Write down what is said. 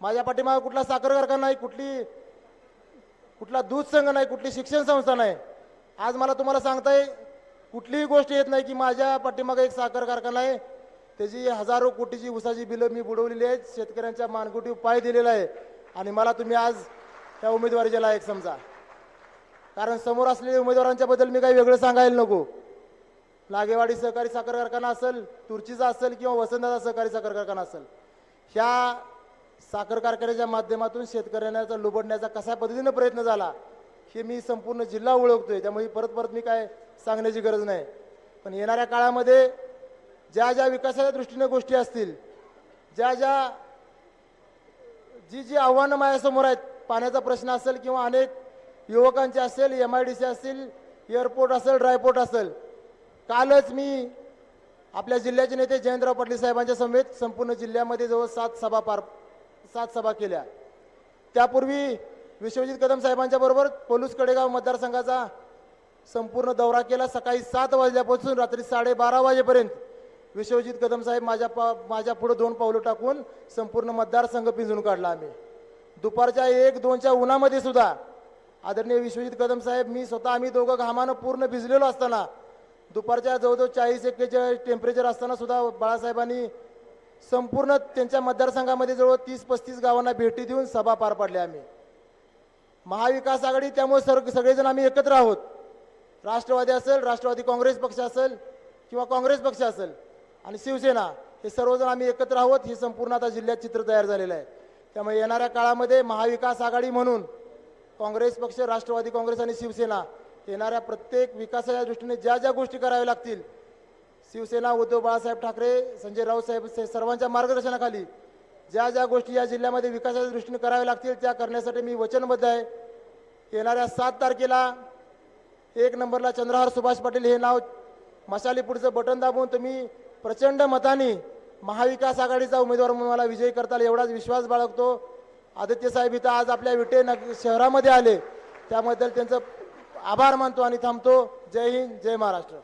माझ्या पाठीमागे कुठला साखर कारखाना नाही कुठली कुठला दूध संघ नाही कुठली शिक्षण संस्था नाही. आज मला तुम्हाला सांगताय कुठलीही गोष्ट येत नाही की माझ्या पाठीमागे एक साखर कारखाना आहे. त्याची हजारो कोटीची उसाची बिलं मी बुडवलेली आहेत. शेतकऱ्यांच्या मानगुटी उपाय दिलेला आहे. आणि मला तुम्ही आज त्या उमेदवारीच्या लायक समजा. कारण समोर असलेल्या उमेदवारांच्या बद्दल मी काही वेगळं सांगायला नको. लागेवाडी सहकारी साखर कारखाना असेल तुर्चीचा असेल किंवा वसंतदादा सहकारी साखर कारखाना असेल. ह्या साखर कारखान्याच्या माध्यमातून शेतकऱ्यांचा लुबडण्याचा कशा पद्धतीनं प्रयत्न झाला हे मी संपूर्ण जिल्हा ओळखतोय. त्यामुळे परत परत मी काय सांगण्याची गरज नाही. पण येणाऱ्या काळामध्ये ज्या ज्या विकासाच्या दृष्टीने गोष्टी असतील ज्या ज्या जी जी आव्हानं माझ्यासमोर आहेत पाण्याचा प्रश्न असेल किंवा अनेक युवकांचे असेल एम आय डी सी असतील एअरपोर्ट असेल ड्रायपोर्ट असेल कालच मी आपल्या जिल्ह्याचे नेते जयंतराव पाटील साहेबांच्या समेत संपूर्ण जिल्ह्यामध्ये जवळ सात सभा पार सात सभा केल्या. त्यापूर्वी विश्वजित कदम साहेबांच्या बरोबर पोलूस कडेगाव मतदारसंघाचा संपूर्ण दौरा केला. सकाळी सात वाजल्यापासून रात्री साडेबारा वाजेपर्यंत विश्वजित कदम साहेब माझ्या पा माझ्या पुढं दोन पावलं टाकून संपूर्ण मतदारसंघ पिंजून काढला आम्ही. दुपारच्या एक दोनच्या उन्हामध्ये सुद्धा आदरणीय विश्वजित कदम साहेब मी स्वतः आम्ही दोघं घामानं पूर्ण भिजलेलो असताना दुपारच्या जवळजवळ चाळीस एक्केचाळीस टेम्परेचर असताना सुद्धा बाळासाहेबांनी संपूर्ण त्यांच्या मतदारसंघामध्ये जवळ तीस पस्तीस गावांना भेटी देऊन सभा पार पाडल्या आम्ही. महाविकास आघाडी त्यामुळे सर सगळेजण आम्ही एकत्र आहोत. राष्ट्रवादी असेल राष्ट्रवादी काँग्रेस पक्ष असेल किंवा काँग्रेस पक्ष असेल आणि शिवसेना हे सर्वजण आम्ही एकत्र आहोत. हे संपूर्ण आता जिल्ह्यात चित्र तयार झालेलं आहे. त्यामुळे येणाऱ्या काळामध्ये महाविकास आघाडी म्हणून काँग्रेस पक्ष राष्ट्रवादी काँग्रेस आणि शिवसेना येणाऱ्या प्रत्येक विकासाच्या दृष्टीने ज्या ज्या गोष्टी कराव्या लागतील शिवसेना उद्धव बाळासाहेब ठाकरे संजय राऊतसाहेब सर्वांच्या मार्गदर्शनाखाली ज्या ज्या गोष्टी या जिल्ह्यामध्ये विकासाच्या दृष्टीने कराव्या लागतील त्या करण्यासाठी मी वचनबद्ध आहे. येणाऱ्या सात तारखेला एक नंबरला चंद्रहार सुभाष पाटील हे नाव मशालीपूरचं बटन दाबून तुम्ही प्रचंड मताने महाविकास आघाडीचा उमेदवार म्हणून मला विजयी करताल एवढाच विश्वास बाळगतो. आदित्य साहेब इथं आज आपल्या विटे शहरामध्ये आले त्याबद्दल त्यांचं आभार मानतो आणि थांबतो. जय हिंद जय महाराष्ट्र.